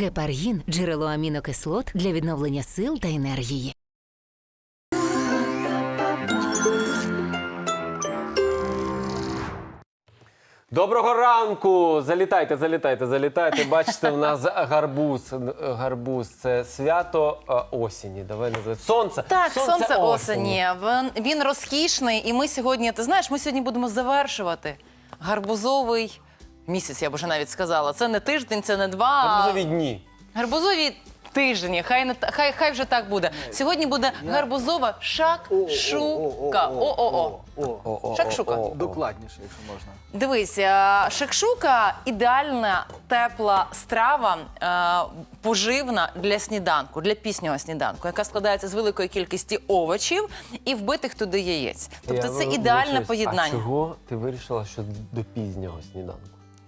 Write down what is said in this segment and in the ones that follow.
Гепаргін джерело амінокислот для відновлення сил та енергії. Доброго ранку! Залітайте, залітайте, залітайте. Бачите, в нас гарбуз. Гарбуз це свято е, осені. Давай називати. Сонце. Так, сонце, осені. Він, він розкішний, і ми сьогодні, ти знаєш, ми сьогодні будемо завершувати гарбузовий місяць, я б вже навіть сказала. Це не тиждень, це не два. а Гарбузові дні. Гарбузові тижні. Хай не та- хай, хай вже так буде. Сьогодні буде гарбузова шакшука. О-о-о. О, Шакшука. Докладніше, якщо можна. Дивись, е, шакшука ідеальна тепла страва, е, поживна для сніданку, для піснього сніданку, яка складається з великої кількості овочів і вбитих туди яєць. Тобто Я це ідеальне вибачаюсь, поєднання. А чого ти вирішила, що до пізнього сніданку?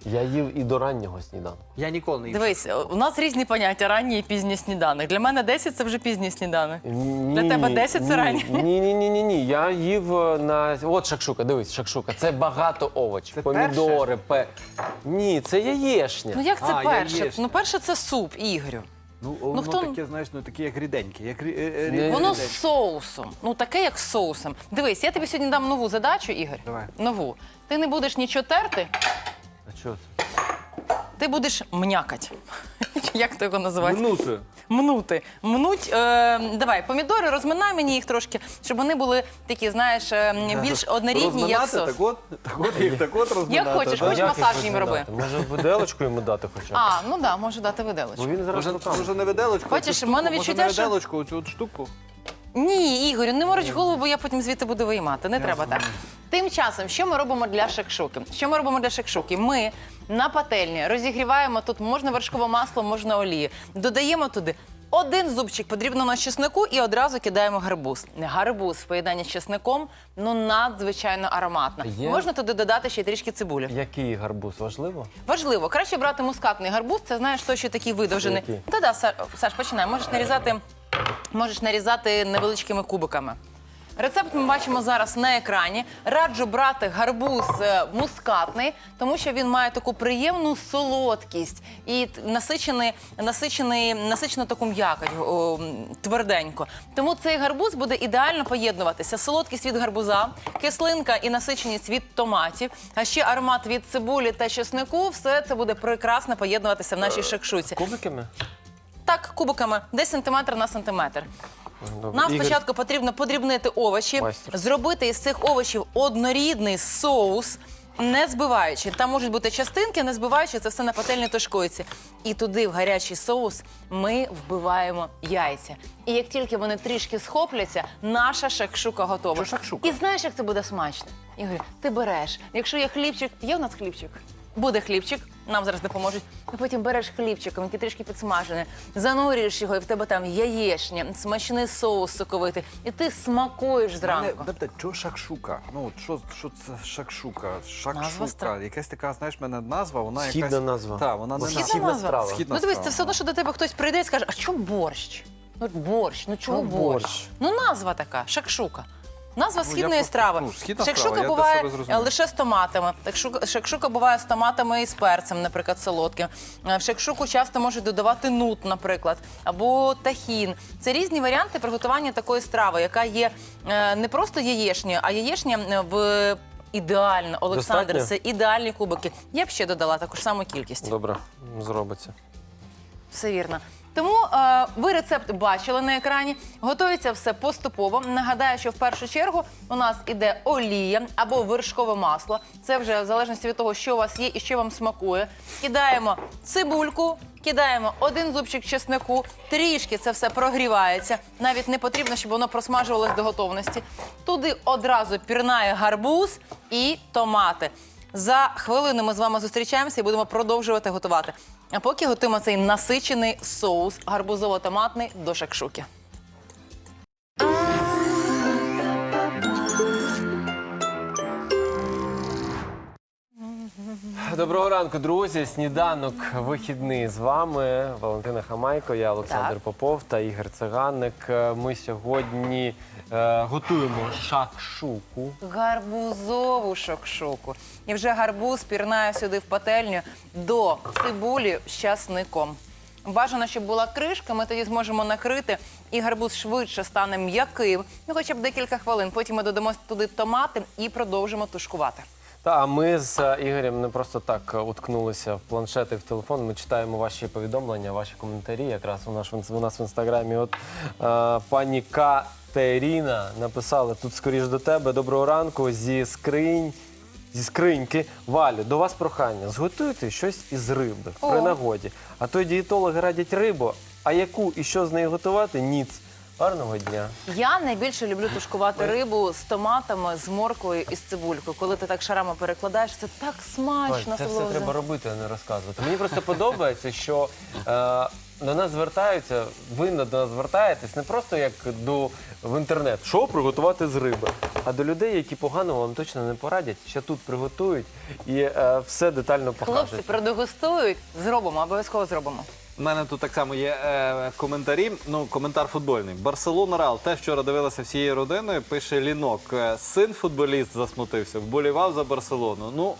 Я їв і до раннього сніданку. Я ніколи не їв. Дивись, у нас різні поняття ранній і пізній сніданок. Для мене 10 – це вже пізній сніданок. Ні, Для тебе 10 це ні, раннє? Ні, ні, ні, ні, ні. Я їв е, на от шакшука. Дивись, шакшука. Це багато овочів. Це помідори, пе. Ні, це яєшня. Ну як це А, перше? яєчня. Ну перше це суп, Ігорю. Ну, воно хто- таке, знаєш, ну таке як ріденьке. Як рі- е, е, Воно ріденьке. з соусом. Ну таке, як з соусом. Дивись, я тобі сьогодні дам нову задачу, Ігор. Давай. Нову. Ти не будеш нічого терти, що це? ти будеш мнякать. Як ти його називаєш? Минуту. Мнути. Мнуть. Е, давай, помідори, розминай мені їх трошки, щоб вони були такі, знаєш, е, більш однорідні, як Розминати, сос. так от, так от, їх так от розминати. хочеш, хоч Як масаж їм роби. Може, виделочку йому дати хоча б? А, ну да, можу дати виделочку. Бо він зараз Може, руками. може не виделочку, а цю в мене штуку? відчуття, може, що- не виделочку, оцю от штуку. Ні, Ігорю, не мороч голову, бо я потім звідти буду виймати. Не треба так. Тим часом, що ми робимо для шакшуки? Що ми робимо для шакшуки? Ми на пательні розігріваємо тут можна вершкове масло, можна олію. Додаємо туди. Один зубчик потрібно на чеснику і одразу кидаємо гарбуз. Гарбуз в поєднанні з чесником ну надзвичайно ароматно. Є? Можна туди додати ще й трішки цибулі. Який гарбуз важливо? Важливо, краще брати мускатний гарбуз. Це знаєш, той, що такий видовжений. Та да, Саш, Саш, починай. Можеш нарізати, можеш нарізати невеличкими кубиками. Рецепт ми бачимо зараз на екрані. Раджу брати гарбуз е, мускатний, тому що він має таку приємну солодкість і насичений, насичений, насичену таку м'якоть о, тверденько. Тому цей гарбуз буде ідеально поєднуватися. Солодкість від гарбуза, кислинка і насиченість від томатів, а ще аромат від цибулі та чеснику. Все це буде прекрасно поєднуватися в нашій шакшуці. Кубиками? Так, кубиками, десь сантиметр на сантиметр. Добре. Нам Ігор, спочатку потрібно подрібнити овочі, Майстер. зробити із цих овочів однорідний соус, не збиваючи. Там можуть бути частинки, не збиваючи, це все на пательні тушкується. І туди, в гарячий соус, ми вбиваємо яйця. І як тільки вони трішки схопляться, наша шакшука готова. Що шакшука? І знаєш, як це буде смачно? Ігор, ти береш. Якщо є хлібчик, є у нас хлібчик? Буде хлібчик, нам зараз допоможуть. І потім береш хлібчиком, який трішки підсмажений, занурюєш його, і в тебе там яєчня, смачний соус соковитий, і ти смакуєш зранку. питають, що шакшука? Ну, от що, що це шакшука? Назва Шакшука. страви. Якась така, знаєш, в мене назва, вона Східна якась... назва. Так, вона не Східна Східна назва? страва. Східна Ну дивись, страва. це все одно, що до тебе хтось прийде і скаже, а що борщ? Ну борщ, ну чого Ну, борщ? борщ. Ну назва така, шакшука. Назва я східної просто- страви. ну, східна Шакшука страва, я для буває себе зрозумів. е, лише з томатами. Шакшука, шакшука буває з томатами і з перцем, наприклад, солодким. Е, В шакшуку часто можуть додавати нут, наприклад, або тахін. Це різні варіанти приготування такої страви, яка є е, не просто яєшня, а яєшня е, в ідеально, Олександр, Достатньо? це ідеальні кубики. Я б ще додала таку ж саму кількість. Добре, зробиться. Все вірно. Тому е, ви рецепт бачили на екрані. Готується все поступово. Нагадаю, що в першу чергу у нас іде олія або вершкове масло. Це вже в залежності від того, що у вас є і що вам смакує. Кидаємо цибульку, кидаємо один зубчик чеснику, трішки це все прогрівається. Навіть не потрібно, щоб воно просмажувалось до готовності. Туди одразу пірнає гарбуз і томати. За хвилину ми з вами зустрічаємося і будемо продовжувати готувати. А поки готуємо цей насичений соус гарбузово-томатний до шакшуки. Доброго ранку, друзі. Сніданок вихідний з вами. Валентина Хамайко, я Олександр Так. Попов та Ігор Циганик. Е, Ми сьогодні е, готуємо шакшуку. Гарбузову шакшуку. І вже гарбуз пірнає сюди в пательню до цибулі з часником. Бажано, щоб була кришка, ми тоді зможемо накрити, і гарбуз швидше стане м'яким. Ну, хоча б декілька хвилин. Потім ми додамо туди томати і продовжимо тушкувати. Та а ми з е, Ігорем не просто так е, уткнулися в планшети в телефон. Ми читаємо ваші повідомлення, ваші коментарі. Якраз у нас у нас в інстаграмі. От е, пані Катеріна написала тут скоріш до тебе. Доброго ранку зі скринь. Зі скриньки Валю, до вас прохання. Зготуйте щось із риби О. при нагоді. А то дієтологи радять рибу. А яку і що з нею готувати? Ніц. Гарного дня. Я найбільше люблю тушкувати рибу з томатами, з морквою і з цибулькою. Коли ти так шарами перекладаєш, це так смачно. Це все треба робити, а не розказувати. Мені просто подобається, що е, до нас звертаються, ви до нас звертаєтесь не просто як до в інтернет, що приготувати з риби, а до людей, які погано вам точно не порадять, ще тут приготують і е, все детально покажуть. Хлопці продегустують, зробимо, обов'язково зробимо. У мене тут так само є е, коментарі. Ну, коментар футбольний. Барселона Реал. Те вчора дивилася всією родиною. Пише Лінок. Е, Син футболіст засмутився, вболівав за Барселону. Ну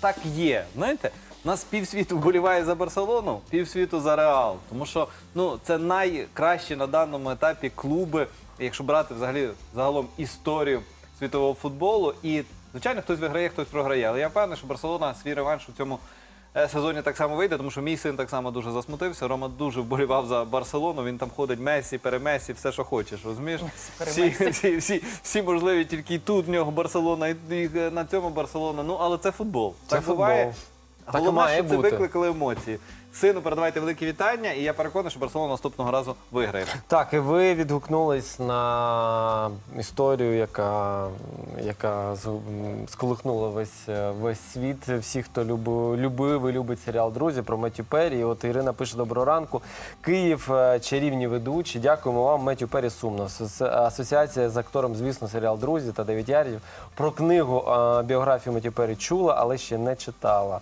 так є. Знаєте, нас півсвіту вболіває за Барселону, півсвіту за Реал. Тому що ну це найкращі на даному етапі клуби, якщо брати взагалі загалом історію світового футболу. І звичайно, хтось виграє, хтось програє. Але я впевнений, що Барселона свій реванш у цьому сезоні так само вийде, тому що мій син так само дуже засмутився. Рома дуже вболівав за Барселону. Він там ходить Месі, перемесі, все, що хочеш. Розумієш? Всі, всі, всі, всі можливі, тільки і тут в нього Барселона, і, і на цьому Барселона. Ну але це футбол. Це так буває. футбол. Так Головне, має що це викликали емоції. Сину передавайте великі вітання, і я переконаний, що Барселона наступного разу виграє. Так, і ви відгукнулись на історію, яка, яка сколихнула весь, е, весь світ. Всі, хто любив, і любить серіал Друзі про Меттю Перрі. І От Ірина пише доброго ранку. Київ, е, чарівні ведучі. Дякуємо вам, Меттю Перрі сумно. Асоці- Асоціація з актором, звісно, серіал Друзі та Дев'ять ярдів. Про книгу е, біографію Меттю Перрі чула, але ще не читала.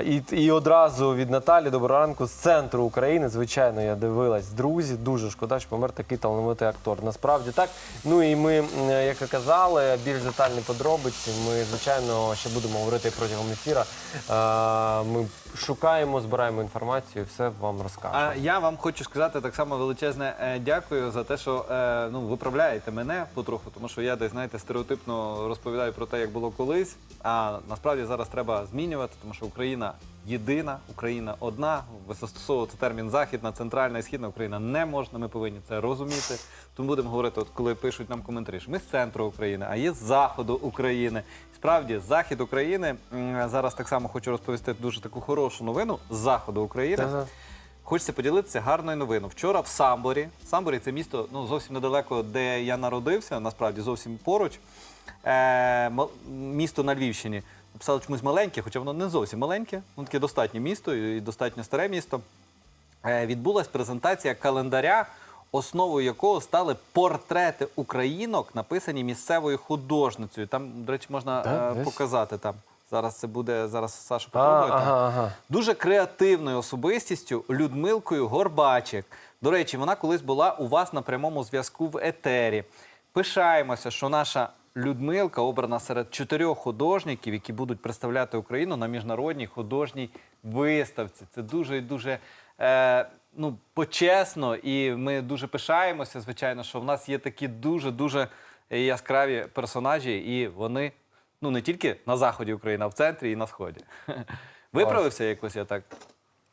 І, і одразу від Наталі доброго ранку з центру України. Звичайно, я дивилась друзі. Дуже шкода, що помер такий талановитий актор. Насправді так. Ну і ми, як і казали, більш детальні подробиці. Ми, звичайно, ще будемо говорити протягом ефіра. Е, Ми шукаємо, збираємо інформацію, все вам розкажемо. А я вам хочу сказати так само величезне е, дякую за те, що е, ну виправляєте мене потроху, тому що я десь знаєте стереотипно розповідаю про те, як було колись. А насправді зараз треба змінювати, тому що Україна єдина, Україна одна. Застосовувати термін західна, центральна і східна Україна не можна. Ми повинні це розуміти. Тому будемо говорити, от коли пишуть нам коментарі, що ми з центру України, а є з заходу України. Справді, захід України м, зараз так само хочу розповісти дуже таку хорошу новину з заходу України. Ага. Хочеться поділитися гарною новиною. Вчора в Самборі. Самборі це місто ну, зовсім недалеко, де я народився, насправді зовсім поруч. Е, місто на Львівщині. Написали чомусь маленьке, хоча воно не зовсім маленьке, ну таке достатнє місто і достатньо старе місто. Е, відбулась презентація календаря, основою якого стали портрети українок, написані місцевою художницею. Там, до речі, можна Да, е, показати там. Зараз це буде зараз Саша попробує. ага, ага. Дуже креативною особистістю Людмилкою Горбачик. До речі, вона колись була у вас на прямому зв'язку в етері. Пишаємося, що наша Людмилка обрана серед чотирьох художників, які будуть представляти Україну на міжнародній художній виставці. Це дуже і дуже е, ну, почесно, і ми дуже пишаємося, звичайно, що в нас є такі дуже дуже яскраві персонажі, і вони ну не тільки на заході України, а в центрі і на сході. Виправився якось я так.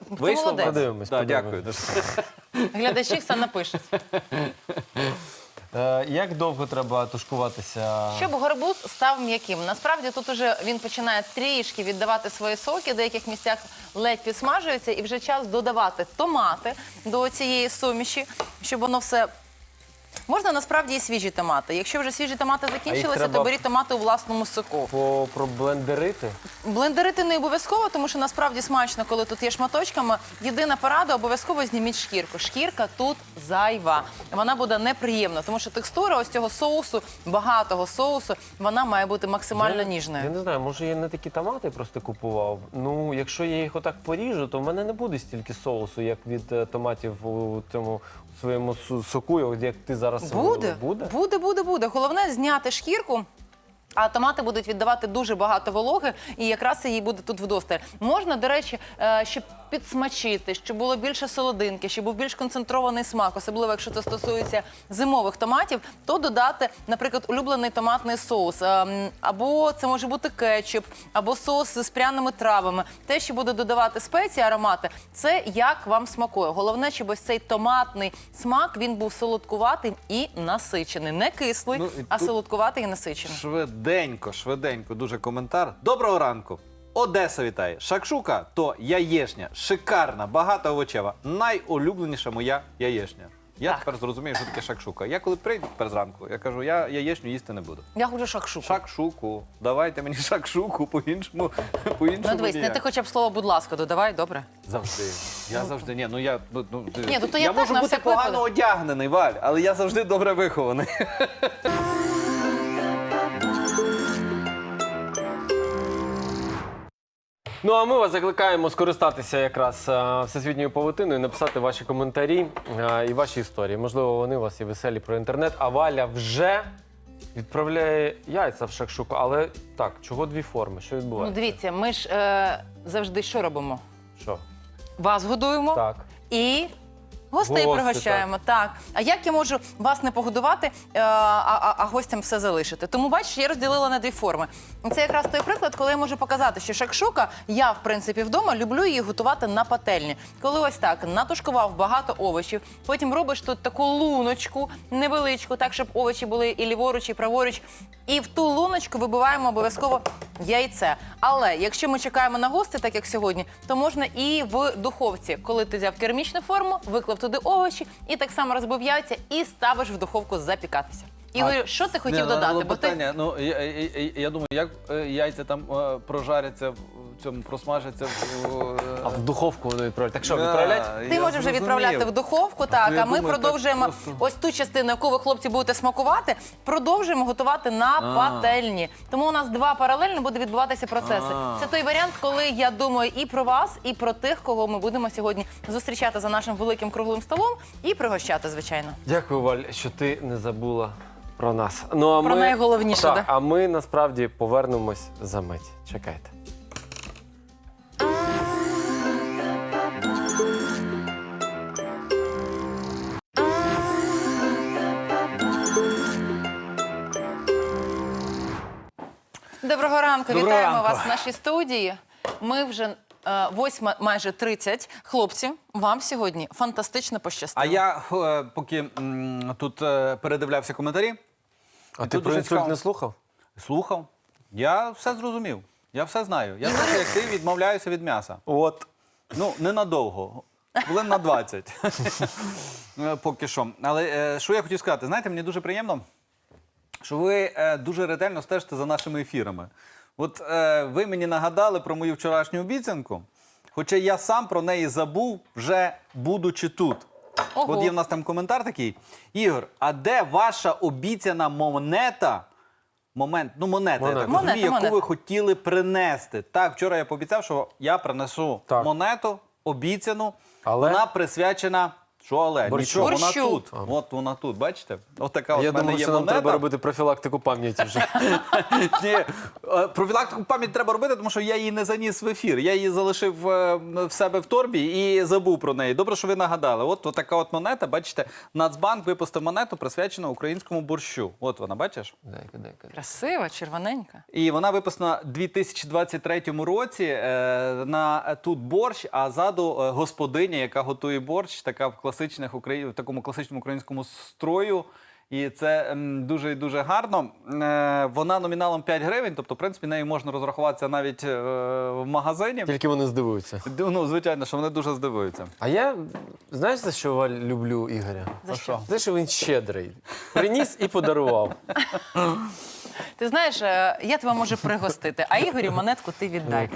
молодець. Подивимось, Да, дякую. дуже. Глядачі все напишуть. Е, Як довго треба тушкуватися? Щоб гарбуз став м'яким. Насправді тут уже він починає трішки віддавати свої соки, в деяких місцях ледь підсмажується, і вже час додавати томати до цієї суміші, щоб воно все. Можна насправді і свіжі томати. Якщо вже свіжі томати закінчилися, треба- то беріть томати у власному соку. По проблендерити? Блендерити не обов'язково, тому що насправді смачно, коли тут є шматочками. Єдина порада обов'язково зніміть шкірку. Шкірка тут зайва. Вона буде неприємна, тому що текстура ось цього соусу, багатого соусу, вона має бути максимально Я ніжною. не знаю, може я не такі томати просто купував. Ну, якщо я їх отак поріжу, то в мене не буде стільки соусу, як від е, томатів у цьому своєму су- соку, от як ти зараз буде. буде, буде, буде. Головне зняти шкірку. А томати будуть віддавати дуже багато вологи, і якраз її буде тут вдосталь. Можна, до речі, е, щоб підсмачити, щоб було більше солодинки, щоб був більш концентрований смак, особливо якщо це стосується зимових томатів, то додати, наприклад, улюблений томатний соус, е, або це може бути кетчуп, або соус з пряними травами. Те, що буде додавати спеції, аромати, це як вам смакує. Головне, щоб ось цей томатний смак він був солодкуватий і насичений, не кислий, Ну, і а солодкуватий і насичений. Швиденько, швиденько, дуже коментар. Доброго ранку. Одеса вітає. Шакшука то яєшня, шикарна, багата овочева, найулюбленіша моя яєшня. Я Так. тепер зрозумію, що таке шакшука. Я коли прийду тепер зранку, я кажу, я яєшню їсти не буду. Я хочу шакшуку. Шакшуку, давайте мені шакшуку по-іншому. по-іншому Ну, дивись, не ніяк. ти хоча б слово, будь ласка, додавай, добре? Завжди. Я завжди. Ні, ну я ну, ну, ти- Ні, ну, то я я так, можу на бути всяк погано випадок. одягнений, Валь, але я завжди добре вихований. Ну а ми вас закликаємо скористатися якраз е, всесвітньою павутиною, написати ваші коментарі е, і ваші історії. Можливо, вони у вас і веселі про інтернет. А Валя вже відправляє яйця в шакшуку. Але так, чого дві форми? Що Ну, відбувається? дивіться, ми ж е, завжди що робимо? Що? Вас годуємо Так. і гостей Гости, пригощаємо. Так. А як я можу вас не погодувати, е, а, а, а гостям все залишити? Тому бачиш, я розділила на дві форми. Це якраз той приклад, коли я можу показати, що шакшука, я в принципі вдома люблю її готувати на пательні. Коли ось так натушкував багато овочів, потім робиш тут таку луночку невеличку, так щоб овочі були і ліворуч, і праворуч. І в ту луночку вибиваємо обов'язково яйце. Але якщо ми чекаємо на гості, так як сьогодні, то можна і в духовці, коли ти взяв керамічну форму, виклав туди овочі і так само розбив яйця і ставиш в духовку запікатися. Ігорю, що ти хотів Ні, додати? ну, Бо ти питання, ну я, я, я, я думаю, як е, яйця там е, прожаряться в цьому, просмажаться в. е, А в духовку вони відправляють. Так що, да, відправлять? Ти можеш вже зрозумів. відправляти в духовку, так. я а ми думаю, так продовжуємо просто. ось ту частину, яку ви хлопці будете смакувати, продовжуємо готувати на пательні. Тому у нас два паралельно буде відбуватися процеси. А. Це той варіант, коли я думаю і про вас, і про тих, кого ми будемо сьогодні зустрічати за нашим великим круглим столом і пригощати, звичайно. Дякую, Валь, що ти не забула про нас. Ну, а Про ми... найголовніше, так, да? А ми насправді повернемось за мить. Чекайте. Доброго ранку, Доброго вітаємо ранку. вас в нашій студії. Ми вже е, восьма, майже 30. Хлопці, вам сьогодні фантастично пощастило. А я е, поки тут е, передивлявся коментарі, А І ти про дуже інсульт не слухав? слухав. Я все зрозумів. Я все знаю. Я так, як ти відмовляюся від м'яса. От. Ну, ненадовго. Хвилин на 20. Е, Поки що. Але е, що я хотів сказати? Знаєте, мені дуже приємно, що ви е, дуже ретельно стежите за нашими ефірами. От е, ви мені нагадали про мою вчорашню обіцянку, хоча я сам про неї забув, вже будучи тут. Ого. От є в нас там коментар такий. Ігор, а де ваша обіцяна монета? Момент, ну монета, я Монета. так Монета, розумію, яку монета. ви хотіли принести. Так, вчора я пообіцяв, що я принесу Так. монету, обіцяну. Але? Вона присвячена. Що але? Борщу. Нічого, вона Борщу. тут. От вона тут, бачите? От така от Я в мене є що нам монета. треба робити профілактику пам'яті вже. Ні, е, профілактику пам'ять треба робити, тому що я її не заніс в ефір. Я її залишив е, в себе в торбі і забув про неї. Добре, що ви нагадали. От, от така от монета, бачите, Нацбанк випустив монету, присвячену українському борщу. От вона, бачиш? Дай-ка, дай-ка. Красива, червоненька. І вона виписана у 2023 році е, на тут борщ, а ззаду е, господиня, яка готує борщ, така в класичних Украї... в такому класичному українському строю. І це дуже і дуже гарно. Е, вона номіналом 5 гривень, тобто, в принципі, нею можна розрахуватися навіть е, в магазині. Тільки вони здивуються. Ну, звичайно, що вони дуже здивуються. А я, знаєш, за що Валь люблю Ігоря? За що? За що він щедрий. Приніс і подарував. Ти знаєш, е, я тебе можу пригостити, а Ігорю монетку ти віддай.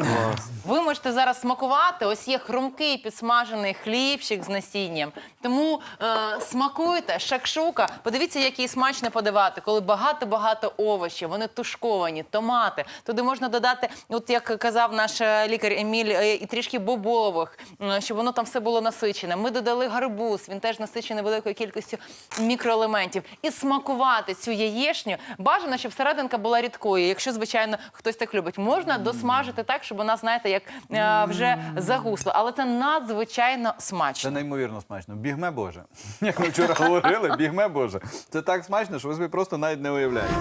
Ви можете зараз смакувати. Ось є хрумкий підсмажений хлібчик з насінням. Тому е, смакуйте, шакшука. Подивіться, як її смачно подавати, коли багато-багато овочів, вони тушковані, томати. Туди можна додати, от як казав наш е, лікар Еміль, е, і трішки бобових, м, щоб воно там все було насичене. Ми додали гарбуз, він теж насичений великою кількістю мікроелементів. І смакувати цю яєшню бажано, щоб серединка начинка була рідкою. Якщо, звичайно, хтось так любить, можна досмажити так, щоб вона, знаєте, як е, вже загусла. Але це надзвичайно Це смачно. неймовірно смачно. Бігме Боже. Як ми вчора говорили, бігме Боже. Це так смачно, що ви собі просто навіть не уявляєте.